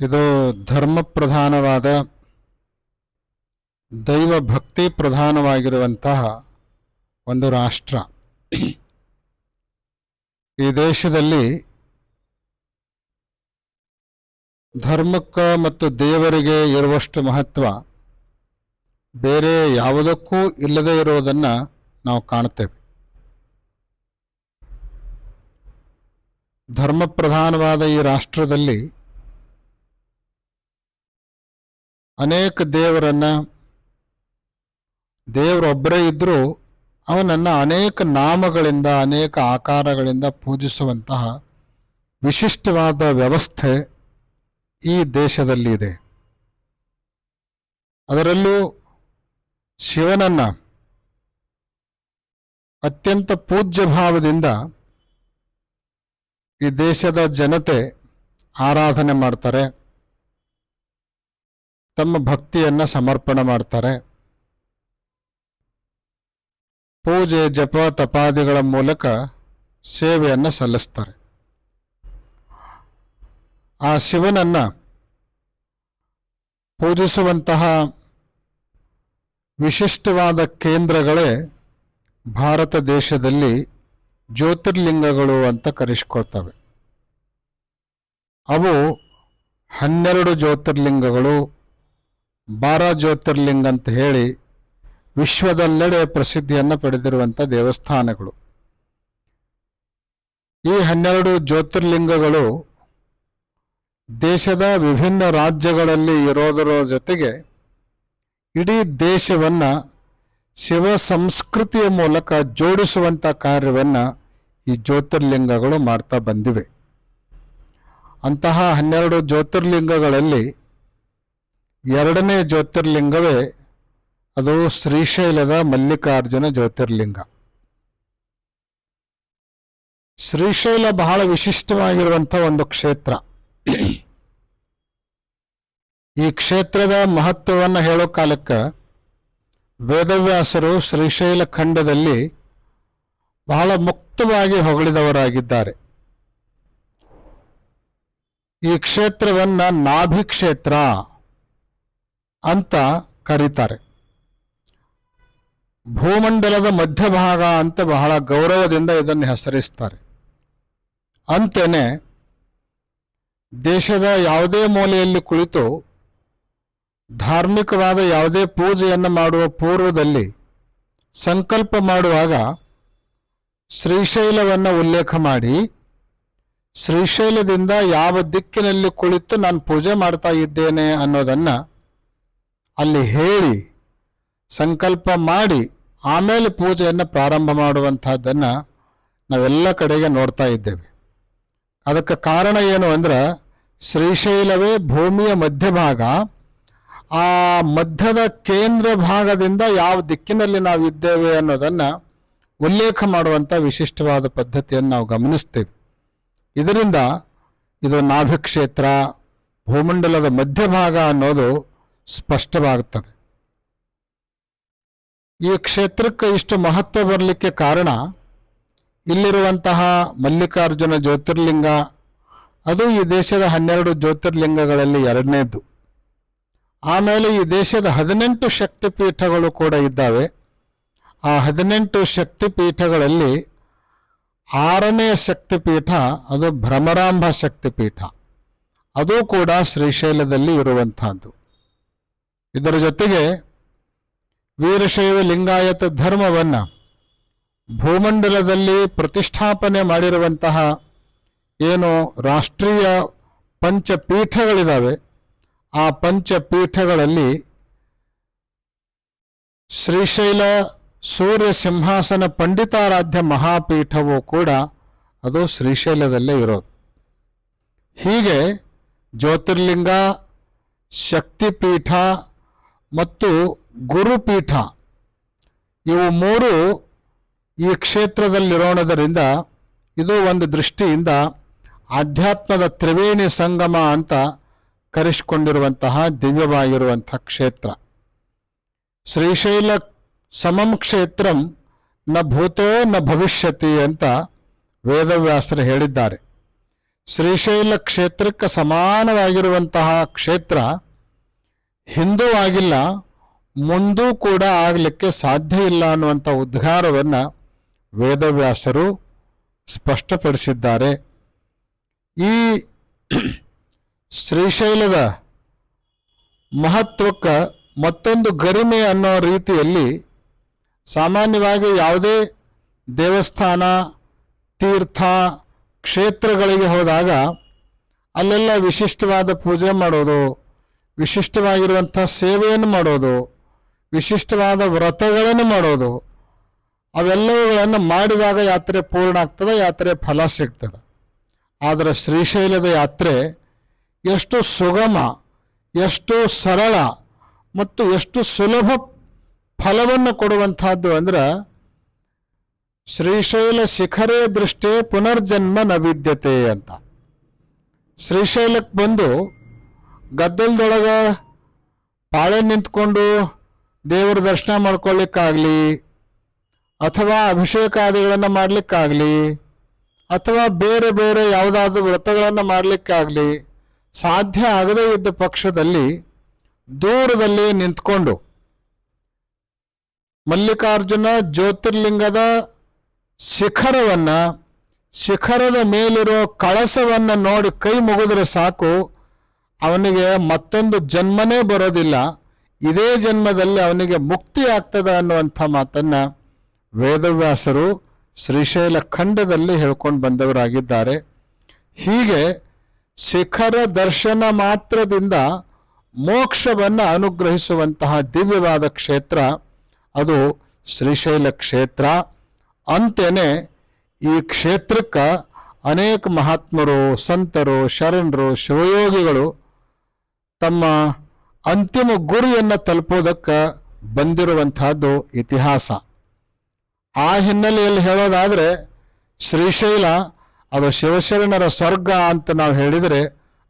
ಇದು ಧರ್ಮ ಪ್ರಧಾನವಾದ ದೈವ ಭಕ್ತಿ ಪ್ರಧಾನವಾಗಿರುವಂತಹ ಒಂದು ರಾಷ್ಟ್ರ. ಈ ದೇಶದಲ್ಲಿ ಧರ್ಮಕ್ಕೆ ಮತ್ತು ದೇವರಿಗೆ ಇರುವಷ್ಟು ಮಹತ್ವ ಬೇರೆ ಯಾವುದಕ್ಕೂ ಇಲ್ಲದೇ ಇರುವುದನ್ನು ನಾವು ಕಾಣುತ್ತೇವೆ. ಧರ್ಮ ಪ್ರಧಾನವಾದ ಈ ರಾಷ್ಟ್ರದಲ್ಲಿ ಅನೇಕ ದೇವರನ್ನ ದೇವರೊಬ್ಬರೇ ಇದ್ದರೂ ಅವನನ್ನು ಅನೇಕ ನಾಮಗಳಿಂದ, ಅನೇಕ ಆಕಾರಗಳಿಂದ ಪೂಜಿಸುವಂತಹ ವಿಶಿಷ್ಟವಾದ ವ್ಯವಸ್ಥೆ ಈ ದೇಶದಲ್ಲಿ ಇದೆ. ಅದರಲ್ಲೂ ಶಿವನನ್ನ ಅತ್ಯಂತ ಪೂಜ್ಯ ಭಾವದಿಂದ ಈ ದೇಶದ ಜನತೆ ಆರಾಧನೆ ಮಾಡ್ತಾರೆ. ತಮ್ಮ ಭಕ್ತಿಯನ್ನ ಸಮರ್ಪಣೆ ಮಾಡ್ತಾರೆ. ಪೂಜೆ, ಜಪ, ತಪಾದಿಗಳ ಮೂಲಕ ಸೇವೆಯನ್ನು ಸಲ್ಲಿಸ್ತಾರೆ. ಆ ಶಿವನನ್ನ ಪೂಜಿಸುವಂತಹ ವಿಶಿಷ್ಟವಾದ ಕೇಂದ್ರಗಳೇ ಭಾರತ ದೇಶದಲ್ಲಿ ಜ್ಯೋತಿರ್ಲಿಂಗಗಳು ಅಂತ ಕರೆಸ್ಕೊಳ್ತವೆ. ಅವು ಹನ್ನೆರಡು ಜ್ಯೋತಿರ್ಲಿಂಗಗಳು ಬಾರ ಜ್ಯೋತಿರ್ಲಿಂಗ ಅಂತ ಹೇಳಿ ವಿಶ್ವದಲ್ಲೆಡೆ ಪ್ರಸಿದ್ಧಿಯನ್ನು ಪಡೆದಿರುವಂಥ ದೇವಸ್ಥಾನಗಳು. ಈ ಹನ್ನೆರಡು ಜ್ಯೋತಿರ್ಲಿಂಗಗಳು ದೇಶದ ವಿಭಿನ್ನ ರಾಜ್ಯಗಳಲ್ಲಿ ಇರೋದರ ಜೊತೆಗೆ ಇಡೀ ದೇಶವನ್ನು ಶಿವ ಸಂಸ್ಕೃತಿಯ ಮೂಲಕ ಜೋಡಿಸುವಂಥ ಕಾರ್ಯವನ್ನು ಈ ಜ್ಯೋತಿರ್ಲಿಂಗಗಳು ಮಾಡ್ತಾ ಬಂದಿವೆ. ಅಂತಹ ಹನ್ನೆರಡು ಜ್ಯೋತಿರ್ಲಿಂಗಗಳಲ್ಲಿ ಎರಡನೇ ಜ್ಯೋತಿರ್ಲಿಂಗವೇ ಅದು ಶ್ರೀಶೈಲದ ಮಲ್ಲಿಕಾರ್ಜುನ ಜ್ಯೋತಿರ್ಲಿಂಗ. ಶ್ರೀಶೈಲ ಬಹಳ ವಿಶಿಷ್ಟವಾಗಿರುವಂಥ ಒಂದು ಕ್ಷೇತ್ರ. ಈ ಕ್ಷೇತ್ರದ ಮಹತ್ವವನ್ನು ಹೇಳೋ ಕಾಲಕ್ಕೆ ವೇದವ್ಯಾಸರು ಶ್ರೀಶೈಲ ಖಂಡದಲ್ಲಿ ಬಹಳ ಮುಕ್ತವಾಗಿ ಹೊಗಳಿದವರಾಗಿದ್ದಾರೆ. ಈ ಕ್ಷೇತ್ರವನ್ನ ನಾಭಿ ಕ್ಷೇತ್ರ ಅಂತ ಕರೀತಾರೆ. ಭೂಮಂಡಲದ ಮಧ್ಯಭಾಗ ಅಂತ ಬಹಳ ಗೌರವದಿಂದ ಇದನ್ನು ಹೆಸರಿಸ್ತಾರೆ. ಅಂತೇನೆ ದೇಶದ ಯಾವುದೇ ಮೂಲೆಯಲ್ಲಿ ಕುಳಿತು ಧಾರ್ಮಿಕವಾದ ಯಾವುದೇ ಪೂಜೆಯನ್ನು ಮಾಡುವ ಪೂರ್ವದಲ್ಲಿ ಸಂಕಲ್ಪ ಮಾಡುವಾಗ ಶ್ರೀಶೈಲವನ್ನು ಉಲ್ಲೇಖ ಮಾಡಿ, ಶ್ರೀಶೈಲದಿಂದ ಯಾವ ದಿಕ್ಕಿನಲ್ಲಿ ಕುಳಿತು ನಾನು ಪೂಜೆ ಮಾಡ್ತಾ ಇದ್ದೇನೆ ಅನ್ನೋದನ್ನ ಅಲ್ಲಿ ಹೇಳಿ, ಸಂಕಲ್ಪ ಮಾಡಿ, ಆಮೇಲೆ ಪೂಜೆಯನ್ನು ಪ್ರಾರಂಭ ಮಾಡುವಂಥದ್ದನ್ನು ನಾವೆಲ್ಲ ಕಡೆಗೆ ನೋಡ್ತಾ ಇದ್ದೇವೆ. ಅದಕ್ಕೆ ಕಾರಣ ಏನು ಅಂದ್ರೆ, ಶ್ರೀಶೈಲವೇ ಭೂಮಿಯ ಮಧ್ಯಭಾಗ. ಆ ಮಧ್ಯದ ಕೇಂದ್ರ ಭಾಗದಿಂದ ಯಾವ ದಿಕ್ಕಿನಲ್ಲಿ ನಾವು ಇದ್ದೇವೆ ಅನ್ನೋದನ್ನು ಉಲ್ಲೇಖ ಮಾಡುವಂಥ ವಿಶಿಷ್ಟವಾದ ಪದ್ಧತಿಯನ್ನು ನಾವು ಗಮನಿಸ್ತೇವೆ. ಇದರಿಂದ ಇದು ನಾಭಿಕ್ಷೇತ್ರ, ಭೂಮಂಡಲದ ಮಧ್ಯಭಾಗ ಅನ್ನೋದು ಸ್ಪಷ್ಟವಾಗುತ್ತದೆ. ಈ ಕ್ಷೇತ್ರಕ್ಕೆ ಇಷ್ಟು ಮಹತ್ವ ಬರಲಿಕ್ಕೆ ಕಾರಣ ಇಲ್ಲಿರುವಂತಹ ಮಲ್ಲಿಕಾರ್ಜುನ ಜ್ಯೋತಿರ್ಲಿಂಗ. ಅದು ಈ ದೇಶದ ಹನ್ನೆರಡು ಜ್ಯೋತಿರ್ಲಿಂಗಗಳಲ್ಲಿ ಎರಡನೇದು ಆಮೇಲೆ ಈ ದೇಶದ ಹದಿನೆಂಟು ಶಕ್ತಿಪೀಠಗಳು ಕೂಡ ಇದ್ದಾವೆ. ಆ ಹದಿನೆಂಟು ಶಕ್ತಿಪೀಠಗಳಲ್ಲಿ ಆರನೇ ಶಕ್ತಿಪೀಠ, ಅದು ಭ್ರಮರಾಂಬ ಶಕ್ತಿಪೀಠ. ಅದು ಕೂಡ ಶ್ರೀಶೈಲದಲ್ಲಿ ಇರುವಂತಹದ್ದು ಇದರ ಜೊತೆಗೆ ವೀರಶೈವ ಲಿಂಗಾಯತ ಧರ್ಮವನ್ನು ಭೂಮಂಡಲದಲ್ಲಿ ಪ್ರತಿಷ್ಠಾಪನೆ ಮಾಡಿರುವಂತಹ ಏನು ರಾಷ್ಟ್ರೀಯ ಪಂಚಪೀಠಗಳಿದ್ದಾವೆ ಆ ಪಂಚಪೀಠಗಳಲ್ಲಿ ಶ್ರೀಶೈಲ ಸೂರ್ಯ ಸಿಂಹಾಸನ ಪಂಡಿತಾರಾಧ್ಯ ಮಹಾಪೀಠವು ಕೂಡ ಅದು ಶ್ರೀಶೈಲದಲ್ಲೇ ಇರೋದು. ಹೀಗೆ ಜ್ಯೋತಿರ್ಲಿಂಗ, ಶಕ್ತಿಪೀಠ ಮತ್ತು ಗುರುಪೀಠ. ಇವು ಮೂರು ಈ ಕ್ಷೇತ್ರದಲ್ಲಿರೋಣದರಿಂದ ಇದು ಒಂದು ದೃಷ್ಟಿಯಿಂದ ಆಧ್ಯಾತ್ಮದ ತ್ರಿವೇಣಿ ಸಂಗಮ ಅಂತ ಕರೆಸಿಕೊಂಡಿರುವಂತಹ ದಿವ್ಯವಾಗಿರುವಂತಹ ಕ್ಷೇತ್ರ. ಶ್ರೀಶೈಲ ಸಮಂ ಕ್ಷೇತ್ರಂ ನ ಭೂತೋ ನ ಭವಿಷ್ಯತಿ ಅಂತ ವೇದವ್ಯಾಸರು ಹೇಳಿದ್ದಾರೆ. ಶ್ರೀಶೈಲ ಕ್ಷೇತ್ರಕ್ಕೆ ಸಮಾನವಾಗಿರುವಂತಹ ಕ್ಷೇತ್ರ ಹಿಂದೂ ಆಗಿಲ್ಲ, ಮುಂದೂ ಕೂಡ ಆಗಲಿಕ್ಕೆ ಸಾಧ್ಯ ಇಲ್ಲ ಅನ್ನುವಂಥ ಉದ್ಗಾರವನ್ನು ವೇದವ್ಯಾಸರು ಸ್ಪಷ್ಟಪಡಿಸಿದ್ದಾರೆ. ಈ ಶ್ರೀಶೈಲದ ಮಹತ್ವಕ್ಕೆ ಮತ್ತೊಂದು ಗರಿಮೆ ಅನ್ನೋ ರೀತಿಯಲ್ಲಿ ಸಾಮಾನ್ಯವಾಗಿ ಯಾವುದೇ ದೇವಸ್ಥಾನ, ತೀರ್ಥ, ಕ್ಷೇತ್ರಗಳಿಗೆ ಹೋದಾಗ ಅಲ್ಲೆಲ್ಲ ವಿಶಿಷ್ಟವಾದ ಪೂಜೆ ಮಾಡೋದು ವಿಶಿಷ್ಟವಾಗಿರುವಂಥ ಸೇವೆಯನ್ನು ಮಾಡೋದು, ವಿಶಿಷ್ಟವಾದ ವ್ರತಗಳನ್ನು ಮಾಡೋದು, ಅವೆಲ್ಲವುಗಳನ್ನು ಮಾಡಿದಾಗ ಯಾತ್ರೆ ಪೂರ್ಣ ಆಗ್ತದೆ, ಯಾತ್ರೆ ಫಲ ಸಿಗ್ತದೆ. ಆದರೆ ಶ್ರೀಶೈಲದ ಯಾತ್ರೆ ಎಷ್ಟು ಸುಗಮ, ಎಷ್ಟು ಸರಳ ಮತ್ತು ಎಷ್ಟು ಸುಲಭ ಫಲವನ್ನು ಕೊಡುವಂತಹದ್ದು ಅಂದ್ರೆ ಶ್ರೀಶೈಲ ಶಿಖರೇ ದೃಷ್ಟೇ ಪುನರ್ಜನ್ಮ ನವಿದ್ಯತೆ ವಿದ್ಯತೆ ಅಂತ. ಶ್ರೀಶೈಲಕ್ಕೆ ಬಂದು ಗದ್ದಲದೊಳಗ ಪಾಳೆ ನಿಂತ್ಕೊಂಡು ದೇವರ ದರ್ಶನ ಮಾಡ್ಕೊಳ್ಳಿಕ್ಕಾಗಲಿ, ಅಥವಾ ಅಭಿಷೇಕಾದಿಗಳನ್ನು ಮಾಡಲಿಕ್ಕಾಗಲಿ, ಅಥವಾ ಬೇರೆ ಬೇರೆ ಯಾವುದಾದ್ರೂ ವ್ರತಗಳನ್ನು ಮಾಡಲಿಕ್ಕಾಗಲಿ ಸಾಧ್ಯ ಆಗದೇ ಇದ್ದ ಪಕ್ಷದಲ್ಲಿ ದೂರದಲ್ಲಿ ನಿಂತ್ಕೊಂಡು ಮಲ್ಲಿಕಾರ್ಜುನ ಜ್ಯೋತಿರ್ಲಿಂಗದ ಶಿಖರವನ್ನ, ಶಿಖರದ ಮೇಲಿರೋ ಕಳಸವನ್ನ ನೋಡಿ ಕೈ ಮುಗಿದ್ರೆ ಸಾಕು. ಅವನಿಗೆ ಮತ್ತೊಂದು ಜನ್ಮನೇ ಬರೋದಿಲ್ಲ, ಇದೇ ಜನ್ಮದಲ್ಲಿ ಅವನಿಗೆ ಮುಕ್ತಿ ಆಗ್ತದ ಅನ್ನುವಂಥ ಮಾತನ್ನ ವೇದವ್ಯಾಸರು ಶ್ರೀಶೈಲ ಖಂಡದಲ್ಲಿ ಹೇಳ್ಕೊಂಡು ಬಂದವರಾಗಿದ್ದಾರೆ. ಹೀಗೆ ಶಿಖರ ದರ್ಶನ ಮಾತ್ರದಿಂದ ಮೋಕ್ಷವನ್ನು ಅನುಗ್ರಹಿಸುವಂತಹ ದಿವ್ಯವಾದ ಕ್ಷೇತ್ರ ಅದು ಶ್ರೀಶೈಲ ಕ್ಷೇತ್ರ. ಅಂತೇನೆ ಈ ಕ್ಷೇತ್ರಕ್ಕೆ ಅನೇಕ ಮಹಾತ್ಮರು, ಸಂತರು, ಶರಣರು, ಶಿವಯೋಗಿಗಳು ತಮ್ಮ ಅಂತಿಮ ಗುರಿಯನ್ನು ತಲುಪೋದಕ್ಕೆ ಬಂದಿರುವಂತಹದ್ದು ಇತಿಹಾಸ. ಆ ಹಿನ್ನೆಲೆಯಲ್ಲಿ ಹೇಳೋದಾದರೆ, ಶ್ರೀಶೈಲ ಅದು ಶಿವಶರಣರ ಸ್ವರ್ಗ ಅಂತ ನಾವು ಹೇಳಿದರೆ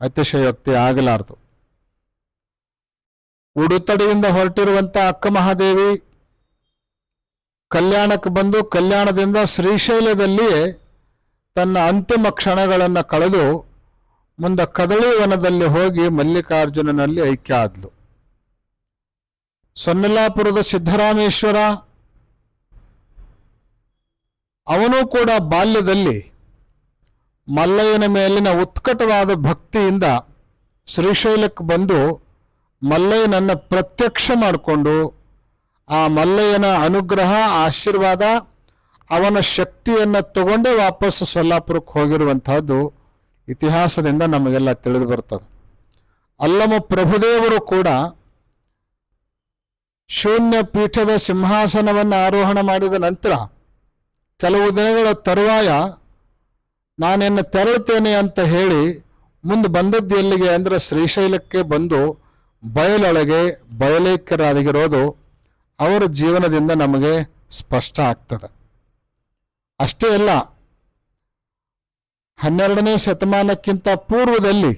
ಅತಿಶಯೋಕ್ತಿ ಆಗಲಾರದು. ಉಡುತಡಿಯಿಂದ ಹೊರಟಿರುವಂತ ಅಕ್ಕ ಮಹಾದೇವಿ ಕಲ್ಯಾಣಕ್ಕೆ ಬಂದು ಕಲ್ಯಾಣದಿಂದ ಶ್ರೀಶೈಲದಲ್ಲಿಯೇ ತನ್ನ ಅಂತಿಮ ಕ್ಷಣಗಳನ್ನು ಕಳೆದು ಮುಂದೆ ಕದಳಿ ವನದಲ್ಲಿ ಹೋಗಿ ಮಲ್ಲಿಕಾರ್ಜುನನಲ್ಲಿ ಐಕ್ಯ ಆದ್ಲು. ಸೊನ್ನಲಾಪುರದ ಸಿದ್ದರಾಮೇಶ್ವರ, ಅವನು ಕೂಡ ಬಾಲ್ಯದಲ್ಲಿ ಮಲ್ಲಯ್ಯನ ಮೇಲಿನ ಉತ್ಕಟವಾದ ಭಕ್ತಿಯಿಂದ ಶ್ರೀಶೈಲಕ್ಕೆ ಬಂದು ಮಲ್ಲಯ್ಯನನ್ನು ಪ್ರತ್ಯಕ್ಷ ಮಾಡಿಕೊಂಡು ಆ ಮಲ್ಲಯ್ಯನ ಅನುಗ್ರಹ, ಆಶೀರ್ವಾದ, ಅವನ ಶಕ್ತಿಯನ್ನು ತಗೊಂಡೇ ವಾಪಸ್ ಸೊಲ್ಲಾಪುರಕ್ಕೆ ಹೋಗಿರುವಂತಹದ್ದು ಇತಿಹಾಸದಿಂದ ನಮಗೆಲ್ಲ ತಿಳಿದು ಬರ್ತದೆ. ಅಲ್ಲಮ ಪ್ರಭುದೇವರು ಕೂಡ ಶೂನ್ಯ ಪೀಠದ ಸಿಂಹಾಸನವನ್ನು ಆರೋಹಣ ಮಾಡಿದ ನಂತರ ಕೆಲವು ದಿನಗಳ ತರುವಾಯ ನಾನಿನ್ನು ತೆರಳುತ್ತೇನೆ ಅಂತ ಹೇಳಿ ಮುಂದೆ ಬಂದದ್ದು ಎಲ್ಲಿಗೆ ಅಂದರೆ ಶ್ರೀಶೈಲಕ್ಕೆ ಬಂದು ಬಯಲೊಳಗೆ ಬಯಲೇಕರಾಗಿರೋದು ಅವರ ಜೀವನದಿಂದ ನಮಗೆ ಸ್ಪಷ್ಟ ಆಗ್ತದೆ. ಅಷ್ಟೇ ಅಲ್ಲ ಹನ್ನೆರಡನೇ ಶತಮಾನಕ್ಕಿಂತ ಪೂರ್ವದಲ್ಲಿ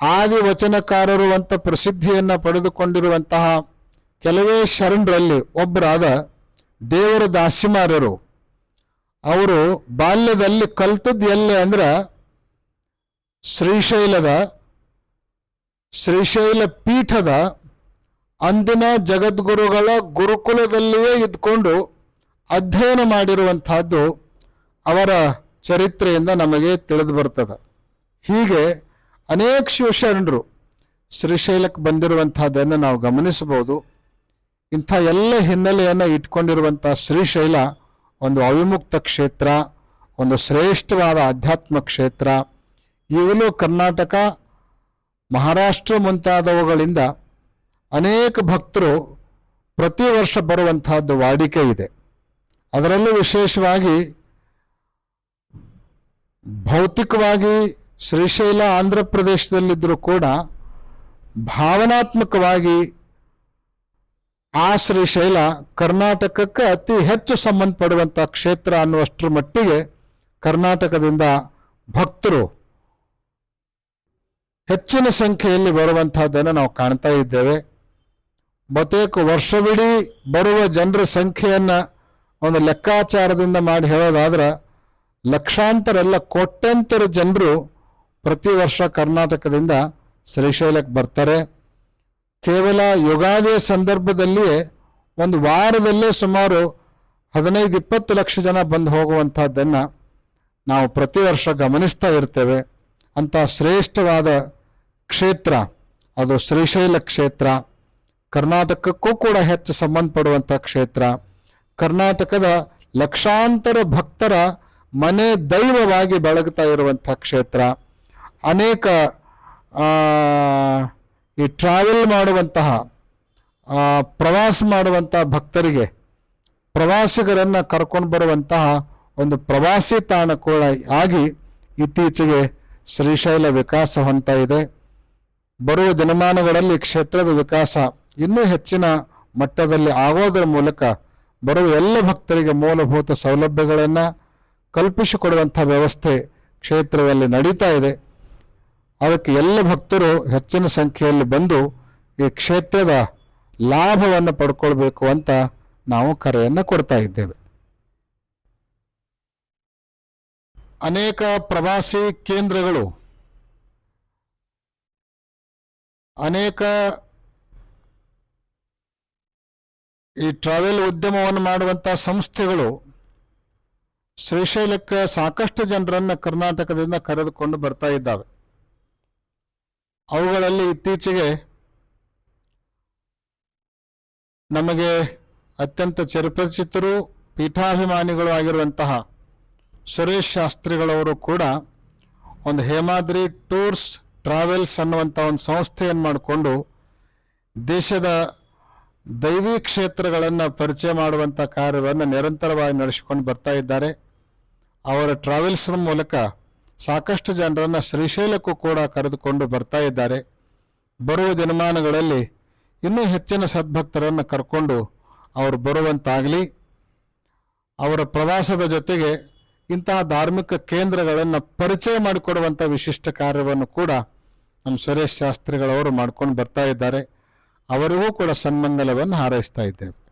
ಆದಿ ವಚನಕಾರರು ಅಂತ ಪ್ರಸಿದ್ಧಿಯನ್ನು ಪಡೆದುಕೊಂಡಿರುವಂತಹ ಕೆಲವೇ ಶರಣರಲ್ಲಿ ಒಬ್ಬರಾದ ದೇವರ ದಾಸಿಮಾರರು. ಅವರು ಬಾಲ್ಯದಲ್ಲಿ ಕಲ್ತದ್ದು ಎಲ್ಲಿ ಅಂದ್ರೆ ಶ್ರೀಶೈಲದ ಶ್ರೀಶೈಲ ಪೀಠದ ಅಂದಿನ ಜಗದ್ಗುರುಗಳ ಗುರುಕುಲದಲ್ಲಿಯೇ ಇದ್ಕೊಂಡು ಅಧ್ಯಯನ ಮಾಡಿರುವಂತಹದ್ದು ಅವರ ಚರಿತ್ರೆಯಿಂದ ನಮಗೆ ತಿಳಿದು ಬರ್ತದೆ. ಹೀಗೆ ಅನೇಕ ಶಿವಶರಣರು ಶ್ರೀಶೈಲಕ್ಕೆ ಬಂದಿರುವಂಥದ್ದನ್ನು ನಾವು ಗಮನಿಸಬಹುದು. ಇಂಥ ಎಲ್ಲ ಹಿನ್ನೆಲೆಯನ್ನು ಇಟ್ಕೊಂಡಿರುವಂಥ ಶ್ರೀಶೈಲ ಒಂದು ಅವಿಮುಕ್ತ ಕ್ಷೇತ್ರ, ಒಂದು ಶ್ರೇಷ್ಠವಾದ ಆಧ್ಯಾತ್ಮ ಕ್ಷೇತ್ರ. ಈಗಲೂ ಕರ್ನಾಟಕ, ಮಹಾರಾಷ್ಟ್ರ ಮುಂತಾದವುಗಳಿಂದ ಅನೇಕ ಭಕ್ತರು ಪ್ರತಿ ವರ್ಷ ಬರುವಂತಹದ್ದು ವಾಡಿಕೆ ಇದೆ. ಅದರಲ್ಲೂ ವಿಶೇಷವಾಗಿ ಭೌತಿಕವಾಗಿ ಶ್ರೀಶೈಲ ಆಂಧ್ರ ಪ್ರದೇಶದಲ್ಲಿದ್ದರೂ ಕೂಡ ಭಾವನಾತ್ಮಕವಾಗಿ ಆ ಶ್ರೀಶೈಲ ಕರ್ನಾಟಕಕ್ಕೆ ಅತಿ ಹೆಚ್ಚು ಸಂಬಂಧಪಡುವಂಥ ಕ್ಷೇತ್ರ ಅನ್ನುವಷ್ಟರ ಮಟ್ಟಿಗೆ ಕರ್ನಾಟಕದಿಂದ ಭಕ್ತರು ಹೆಚ್ಚಿನ ಸಂಖ್ಯೆಯಲ್ಲಿ ಬರುವಂತಹದ್ದನ್ನು ನಾವು ಕಾಣ್ತಾ ಇದ್ದೇವೆ. ಬಹುತೇಕ ವರ್ಷವಿಡೀ ಬರುವ ಜನರ ಸಂಖ್ಯೆಯನ್ನು ಒಂದು ಲೆಕ್ಕಾಚಾರದಿಂದ ಮಾಡಿ ಹೇಳೋದಾದ್ರೆ ಲಕ್ಷಾಂತರ ಎಲ್ಲ ಕೋಟ್ಯಾಂತರ ಜನರು ಪ್ರತಿ ವರ್ಷ ಕರ್ನಾಟಕದಿಂದ ಶ್ರೀಶೈಲಕ್ಕೆ ಬರ್ತಾರೆ. ಕೇವಲ ಯುಗಾದಿಯ ಸಂದರ್ಭದಲ್ಲಿಯೇ ಒಂದು ವಾರದಲ್ಲೇ ಸುಮಾರು ಹದಿನೈದು, ಇಪ್ಪತ್ತು ಲಕ್ಷ ಜನ ಬಂದು ಹೋಗುವಂಥದ್ದನ್ನು ನಾವು ಪ್ರತಿ ವರ್ಷ ಗಮನಿಸ್ತಾ ಇರ್ತೇವೆ. ಅಂತ ಶ್ರೇಷ್ಠವಾದ ಕ್ಷೇತ್ರ, ಅದು ಶ್ರೀಶೈಲ ಕ್ಷೇತ್ರ. ಕರ್ನಾಟಕಕ್ಕೂ ಕೂಡ ಹೆಚ್ಚು ಸಂಬಂಧಪಡುವಂಥ ಕ್ಷೇತ್ರ. ಕರ್ನಾಟಕದ ಲಕ್ಷಾಂತರ ಭಕ್ತರ ಮನೆ ದೈವವಾಗಿ ಬೆಳಗ್ತಾ ಇರುವಂಥ ಕ್ಷೇತ್ರ, ಅನೇಕ ಈ ಟ್ರಾವೆಲ್ ಮಾಡುವಂತಹ ಪ್ರವಾಸ ಮಾಡುವಂತಹ ಭಕ್ತರಿಗೆ, ಪ್ರವಾಸಿಗರನ್ನು ಕರ್ಕೊಂಡು ಬರುವಂತಹ ಒಂದು ಪ್ರವಾಸಿ ತಾಣ ಕೂಡ ಆಗಿ ಇತ್ತೀಚೆಗೆ ಶ್ರೀಶೈಲ ವಿಕಾಸ ಹೊಂತ ಇದೆ. ಬರುವ ದಿನಮಾನಗಳಲ್ಲಿ ಕ್ಷೇತ್ರದ ವಿಕಾಸ ಇನ್ನೂ ಹೆಚ್ಚಿನ ಮಟ್ಟದಲ್ಲಿ ಆಗೋದರ ಮೂಲಕ ಬರುವ ಎಲ್ಲ ಭಕ್ತರಿಗೆ ಮೂಲಭೂತ ಸೌಲಭ್ಯಗಳನ್ನು ಕಲ್ಪಿಸಿಕೊಡುವಂಥ ವ್ಯವಸ್ಥೆ ಕ್ಷೇತ್ರದಲ್ಲಿ ನಡೀತಾ ಇದೆ. ಅದಕ್ಕೆ ಎಲ್ಲ ಭಕ್ತರು ಹೆಚ್ಚಿನ ಸಂಖ್ಯೆಯಲ್ಲಿ ಬಂದು ಈ ಕ್ಷೇತ್ರದ ಲಾಭವನ್ನು ಪಡ್ಕೊಳ್ಬೇಕು ಅಂತ ನಾವು ಕರೆಯನ್ನು ಕೊಡ್ತಾ ಇದ್ದೇವೆ. ಅನೇಕ ಪ್ರವಾಸಿ ಕೇಂದ್ರಗಳು, ಅನೇಕ ಈ ಟ್ರಾವೆಲ್ ಉದ್ಯಮವನ್ನು ಮಾಡುವಂಥ ಸಂಸ್ಥೆಗಳು ಶ್ರೀಶೈಲಕ್ಕೆ ಸಾಕಷ್ಟು ಜನರನ್ನು ಕರ್ನಾಟಕದಿಂದ ಕರೆದುಕೊಂಡು ಬರ್ತಾ ಇದ್ದಾವೆ. ಅವುಗಳಲ್ಲಿ ಇತ್ತೀಚೆಗೆ ನಮಗೆ ಅತ್ಯಂತ ಚಿರಪರಿಚಿತರು ಪೀಠಾಭಿಮಾನಿಗಳು ಆಗಿರುವಂತಹ ಸುರೇಶ್ ಶಾಸ್ತ್ರಿಗಳವರು ಕೂಡ ಒಂದು ಹೇಮಾದ್ರಿ ಟೂರ್ಸ್ ಟ್ರಾವೆಲ್ಸ್ ಅನ್ನುವಂಥ ಒಂದು ಸಂಸ್ಥೆಯನ್ನು ಮಾಡಿಕೊಂಡು ದೇಶದ ದೈವಿ ಕ್ಷೇತ್ರಗಳನ್ನು ಪರಿಚಯ ಮಾಡುವಂಥ ಕಾರ್ಯವನ್ನು ನಿರಂತರವಾಗಿ ನಡೆಸಿಕೊಂಡು ಬರ್ತಾ ಇದ್ದಾರೆ. ಅವರ ಟ್ರಾವೆಲ್ಸ್ ಮೂಲಕ ಸಾಕಷ್ಟು ಜನರನ್ನು ಶ್ರೀಶೈಲಕ್ಕೂ ಕೂಡ ಕರೆದುಕೊಂಡು ಬರ್ತಾ ಇದ್ದಾರೆ. ಬರುವ ದಿನಮಾನಗಳಲ್ಲಿ ಇನ್ನೂ ಹೆಚ್ಚಿನ ಸದ್ಭಕ್ತರನ್ನು ಕರ್ಕೊಂಡು ಅವರು ಬರುವಂತಾಗಲಿ. ಅವರ ಪ್ರವಾಸದ ಜೊತೆಗೆ ಇಂತಹ ಧಾರ್ಮಿಕ ಕೇಂದ್ರಗಳನ್ನು ಪರಿಚಯ ಮಾಡಿಕೊಡುವಂಥ ವಿಶಿಷ್ಟ ಕಾರ್ಯವನ್ನು ಕೂಡ ನಮ್ಮ ಸುರೇಶ್ ಶಾಸ್ತ್ರಿಗಳವರು ಮಾಡ್ಕೊಂಡು ಬರ್ತಾ ಇದ್ದಾರೆ. ಅವರಿಗೂ ಕೂಡ ಸನ್ಮಂಗಲವನ್ನು ಹಾರೈಸ್ತಾ ಇದ್ದೇವೆ.